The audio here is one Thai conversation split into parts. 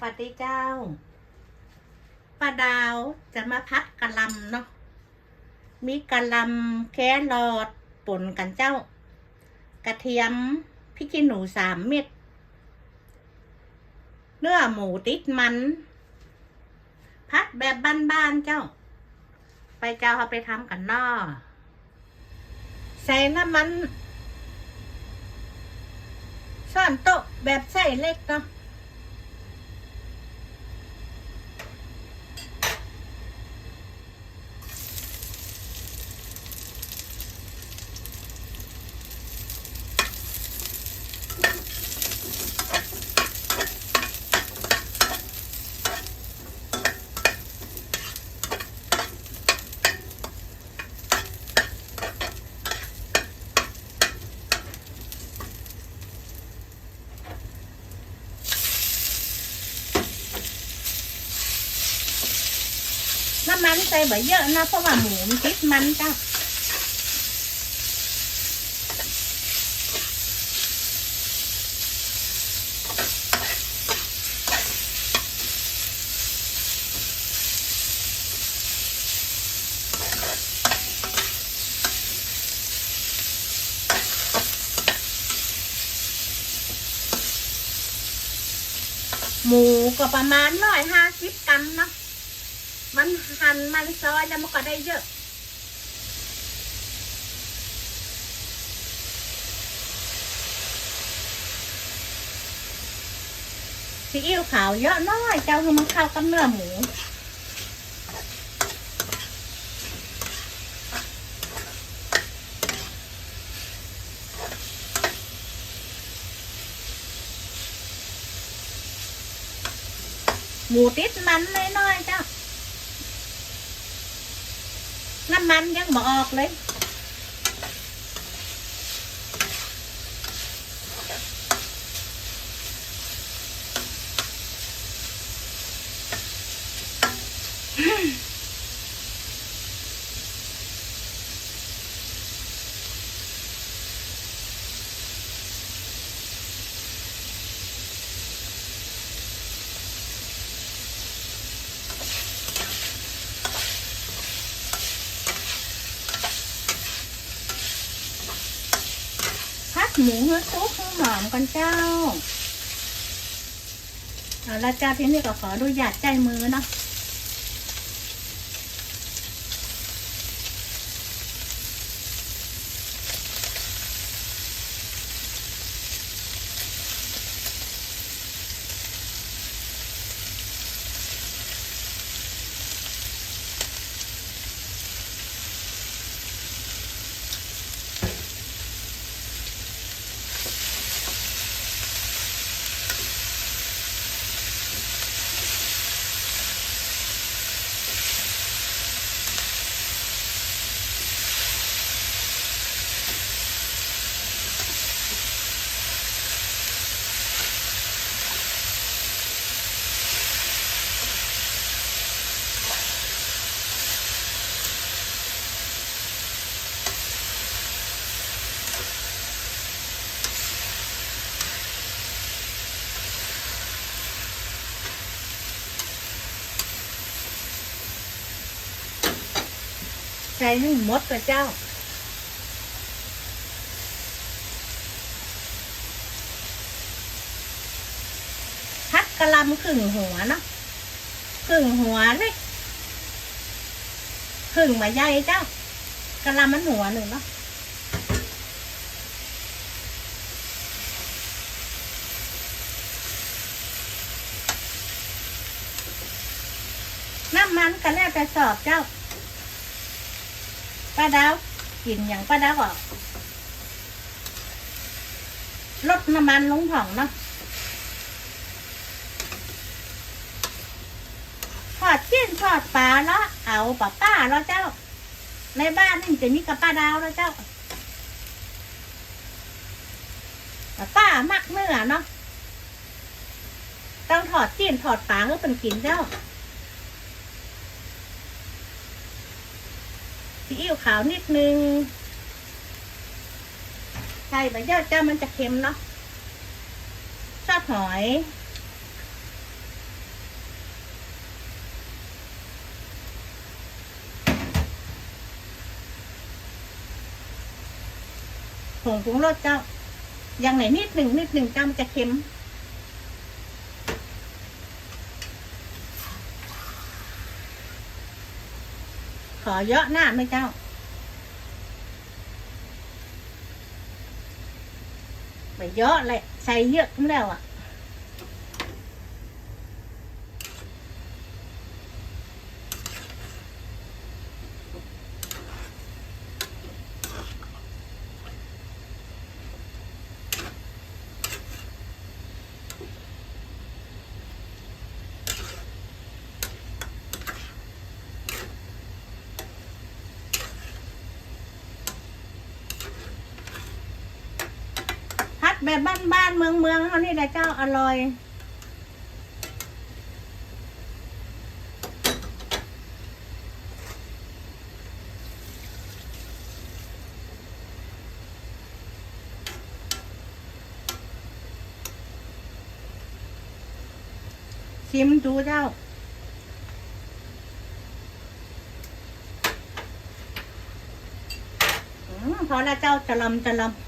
สวัสดีเจ้าป้าดาวจะมาพัดกะลำเนาะ มีกะลำแครอทป่นกันเจ้า กระเทียมพริกขี้หนูสามเม็ด เนื้อหมูติดมัน พัดแบบบ้านๆเจ้า ไปเจ้าเอาไปทำกันนอใส่น้ำมัน ซ่อนโต๊ะแบบใส่เล็กเนาะ น้ำมันใส่แบบเยอะนะเพราะว่าหมูมันติดมันจ้าหมูก็ประมาณร้อยห้าสิบกรัมเนาะ มันหั่นมันซอยแล้วมันก็ได้เยอะซีอิ๊วขาวเยอะน้อยเจ้าคือมันเข้ากับเนื้อหมูหมูติดมันน้อยๆเจ้า น้ำมันยังบออกเลยพัด หมูให้ซุปหอมกันเจ้าเอาละจ้าที่นี่ก็ขอดูหยาดใจมือเนาะ ใส่ให้หมดกับเจ้า พัดกระลำครึ่งหัวเนาะครึ่งหัวเลยครึ่งมาใหญ่เจ้ากระลำมันหัวหนึ่งเนาะน้ำมันก็แล้วแต่สอบเจ้า ป้าดาวกินอย่างป้าดาวบอกลดน้ำมันลงถ่องเนาะทอดชิ้นทอดปลาแล้วเอาปลาป้าแล้วเจ้า ในบ้านนี่จะมีกับป้าดาวแล้วเจ้าป้าป้ามักเนื้อเนาะต้องถอดจิ้นถอดปลาเพื่อเป็นกินเจ้า ซีอิ๊วขาวนิดนึงใช่ใบยอดจ้ามันจะเค็มเนาะซอสหอย ผงปรุงรสเจ้า อย่างไหนนิดหนึ่งนิดหนึ่งเจ้ามันจะเค็ม ขอเยอะหน้าไหมเจ้า ไปเยอะเลยใส่เยอะทั้งแล้วอะ แบบบ้านๆเมืองเมืองๆเขานี่แหละเจ้าอร่อยชิมดูเจ้า พอแล้วเจ้าจะลำจะลำ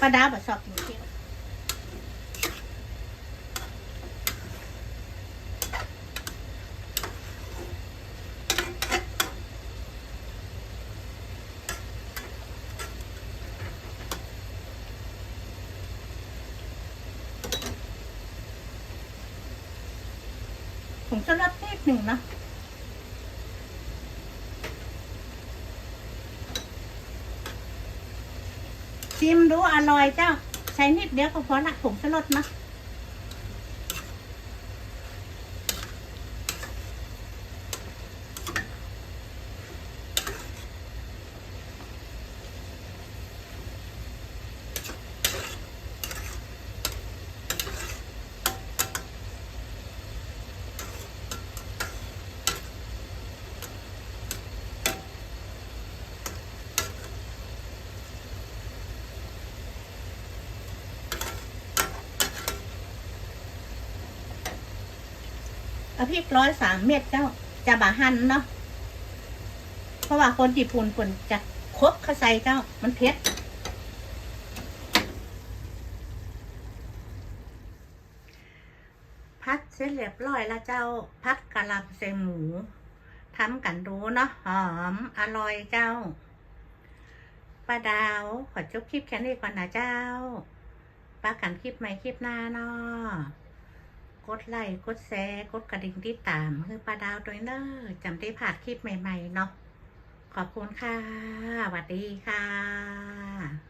ป้าดาบะชอบกินเที่ยวผมจะรับนิดหนึ่งนะ ชิมดูอร่อยเจ้า ใช้นิดเดียวก็พอละผงชูรสนะ เอาพริกร้อยสามเม็ดเจ้าจะบะหั่นเนาะเพราะว่าคนญี่ปุ่นคนจะครบเข้าใส่เจ้ามันเผ็ดพัดเสร็จเรียบร้อยแล้วเจ้าพัดกะหล่ำใส่หมูทำกันดูเนาะหอมอร่อยเจ้าป้าดาวขอจบคลิปแค่นี้ก่อนนะเจ้าป้ากันคลิปใหม่คลิปหน้าเนาะ กดไลค์กดแชร์กดกระดิ่งที่ตามคือป้าดาวด้วเนอร์จำได้ผ่านคลิปใหม่ ๆ เนาะขอบคุณค่ะสวัสดีค่ะ